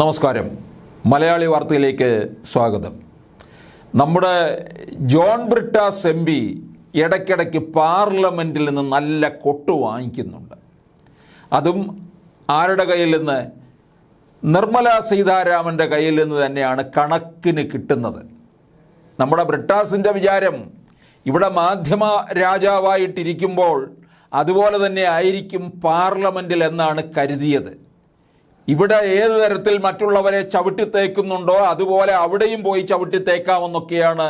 നമസ്കാരം. മലയാളി വാർത്തയിലേക്ക് സ്വാഗതം. നമ്മുടെ ജോൺ ബ്രിട്ടാസ് എം പി ഇടയ്ക്കിടയ്ക്ക് പാർലമെന്റിൽ നിന്ന് നല്ല കൊട്ട് വാങ്ങിക്കുന്നുണ്ട്. അതും ആരുടെ കയ്യിൽ നിന്ന്? നിർമ്മല സീതാരാമന്റെ കയ്യിൽ നിന്ന് തന്നെയാണ് കണക്കിന് കിട്ടുന്നത്. നമ്മുടെ ബ്രിട്ടാസിന്റെ വിചാരം ഇവിടെ മാധ്യമ രാജാവായിട്ടിരിക്കുമ്പോൾ അതുപോലെ തന്നെ ആയിരിക്കും പാർലമെന്റിൽ എന്നാണ് കരുതിയത്. ഇവിടെ ഏത് തരത്തിൽ മറ്റുള്ളവരെ ചവിട്ടിത്തേക്കുന്നുണ്ടോ അതുപോലെ അവിടെയും പോയി ചവിട്ടിത്തേക്കാമെന്നൊക്കെയാണ്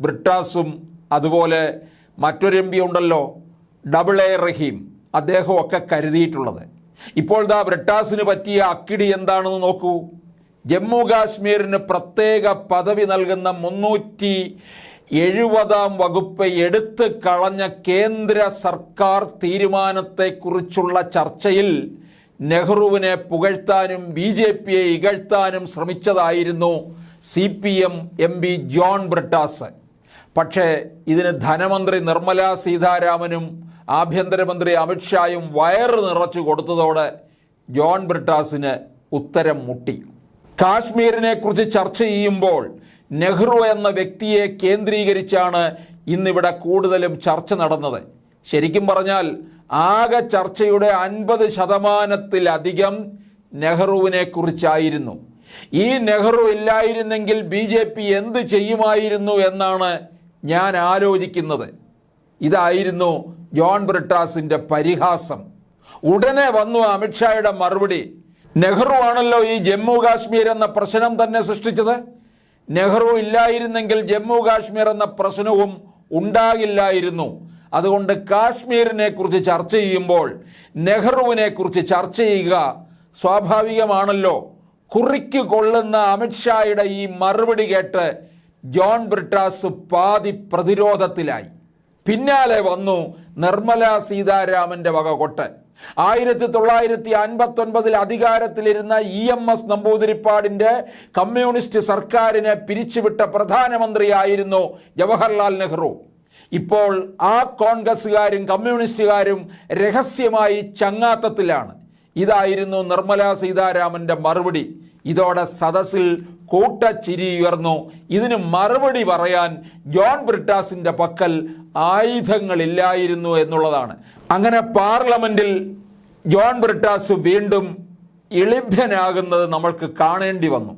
ബ്രിട്ടാസും അതുപോലെ മറ്റൊരു എം പി ഉണ്ടല്ലോ ഡബിൾ എ റഹീം അദ്ദേഹമൊക്കെ കരുതിയിട്ടുള്ളത്. ഇപ്പോൾ ദാ ബ്രിട്ടാസിന് പറ്റിയ അക്കിടി എന്താണെന്ന് നോക്കൂ. ജമ്മു കാശ്മീരിന് പ്രത്യേക പദവി നൽകുന്ന മുന്നൂറ്റി എഴുപതാം വകുപ്പ് എടുത്തു കളഞ്ഞ കേന്ദ്ര സർക്കാർ തീരുമാനത്തെക്കുറിച്ചുള്ള ചർച്ചയിൽ നെഹ്റുവിനെ പുകഴ്ത്താനും ബി ജെ പിയെ ഇകഴ്ത്താനും ശ്രമിച്ചതായിരുന്നു C P M M P John Brittas പക്ഷേ ഇതിന് ധനമന്ത്രി നിർമ്മല സീതാരാമനും ആഭ്യന്തരമന്ത്രി അമിത്ഷായും വയറ് നിറച്ചു കൊടുത്തതോടെ ജോൺ ബ്രിട്ടാസിന് ഉത്തരം മുട്ടി. കാശ്മീരിനെ കുറിച്ച് ചർച്ച ചെയ്യുമ്പോൾ നെഹ്റു എന്ന വ്യക്തിയെ കേന്ദ്രീകരിച്ചാണ് ഇന്നിവിടെ കൂടുതലും ചർച്ച നടന്നത്. ശരിക്കും പറഞ്ഞാൽ ആകെ ചർച്ചയുടെ അൻപത് ശതമാനത്തിലധികം നെഹ്റുവിനെ കുറിച്ചായിരുന്നു. ഈ നെഹ്റു ഇല്ലായിരുന്നെങ്കിൽ ബി ജെ പി എന്ത് ചെയ്യുമായിരുന്നു എന്നാണ് ഞാൻ ആലോചിക്കുന്നത്. ഇതായിരുന്നു ജോൺ ബ്രിട്ടാസിന്റെ പരിഹാസം. ഉടനെ വന്നു അമിത്ഷായുടെ മറുപടി. നെഹ്റു ആണല്ലോ ഈ ജമ്മു കാശ്മീർ എന്ന പ്രശ്നം തന്നെ സൃഷ്ടിച്ചത്. നെഹ്റു ഇല്ലായിരുന്നെങ്കിൽ ജമ്മു കാശ്മീർ എന്ന പ്രശ്നവും ഉണ്ടാകില്ലായിരുന്നു. അതുകൊണ്ട് കാശ്മീരിനെ കുറിച്ച് ചർച്ച ചെയ്യുമ്പോൾ നെഹ്റുവിനെ കുറിച്ച് ചർച്ച ചെയ്യുക സ്വാഭാവികമാണല്ലോ. കുറിക്ക് കൊള്ളുന്ന അമിത്ഷായുടെ ഈ മറുപടി കേട്ട് ജോൺ ബ്രിട്ടാസ് പാതി പ്രതിരോധത്തിലായി. പിന്നാലെ വന്നു നിർമ്മല സീതാരാമന്റെ വക കൊട്ട്. ആയിരത്തി തൊള്ളായിരത്തി അൻപത്തി ഒൻപതിൽ അധികാരത്തിലിരുന്ന ഇ എം എസ് നമ്പൂതിരിപ്പാടിന്റെ കമ്മ്യൂണിസ്റ്റ് സർക്കാരിനെ പിരിച്ചുവിട്ട പ്രധാനമന്ത്രിയായിരുന്നു ജവഹർലാൽ നെഹ്റു. ഇപ്പോൾ ആ കോൺഗ്രസ്സുകാരും കമ്മ്യൂണിസ്റ്റുകാരും രഹസ്യമായി ചങ്ങാത്തത്തിലാണ്. ഇതായിരുന്നു നിർമ്മല സീതാരാമന്റെ മറുപടി. ഇതോടെ സദസ്സിൽ കൂട്ടച്ചിരി ഉയർന്നു. ഇതിന് മറുപടി പറയാൻ ജോൺ ബ്രിട്ടാസിന്റെ പക്കൽ ആയുധങ്ങളില്ലായിരുന്നു എന്നുള്ളതാണ്. അങ്ങനെ പാർലമെന്റിൽ ജോൺ ബ്രിട്ടാസ് വീണ്ടും ഇളിഭ്യനാകുന്നത് നമ്മൾക്ക് കാണേണ്ടി വന്നു.